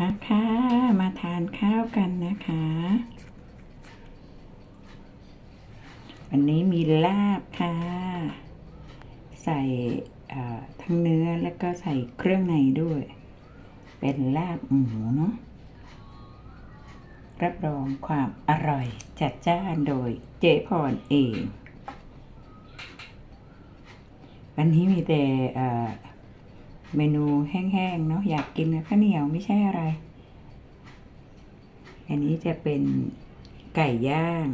มาค่ะมาทานข้าวกันนะคะ วันนี้มีลาบค่ะ ใส่ทั้งเนื้อแล้วก็ใส่เครื่องในด้วย เป็นลาบหมูเนาะรับรองความอร่อยจัดจ้านโดยเจ๊พรเอง วันนี้มีแต่ เมนูแห้งๆเนาะอยากกินข้าวเหนียวไม่ใช่อะไร อันนี้จะเป็นไก่ย่าง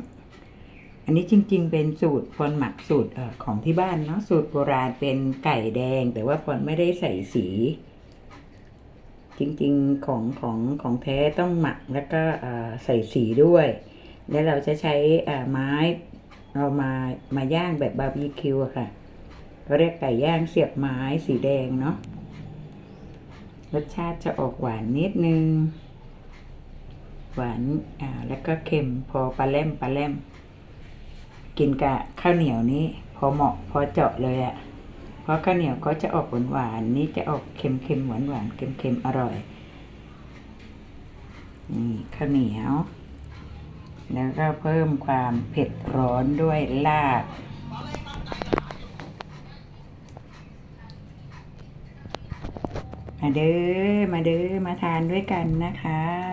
อันนี้จริง ๆ เป็นสูตรพรหมักสูตรของที่บ้านเนาะสูตรโบราณเป็นไก่แดง แต่ว่าพรไม่ได้ใส่สี จริงๆของของของแท้ต้องหมักแล้วก็ใส่สีด้วย แล้วเราจะใช้ไม้เรามามาย่างแบบบาร์บีคิวค่ะเขาเรียกไก่ย่างเสียบไม้สีแดงเนาะ รสชาติจะออกหวานนิดนึง หวานอ่าแล้วก็เค็มพอปลาแล่มปลาแล่ม กินกับข้าวเหนียวนี้ พอเหมาะพอเจาะเลยอะเพราะข้าวเหนียวก็จะออกหวานหวานนี่จะออกเค็มเค็มหวานหวานเค็มเค็มอร่อยนี่ข้าวเหนียว แล้วก็เพิ่มความเผ็ดร้อนด้วยลาบ มาเด้อมาเด้อมาทานด้วยกันนะคะ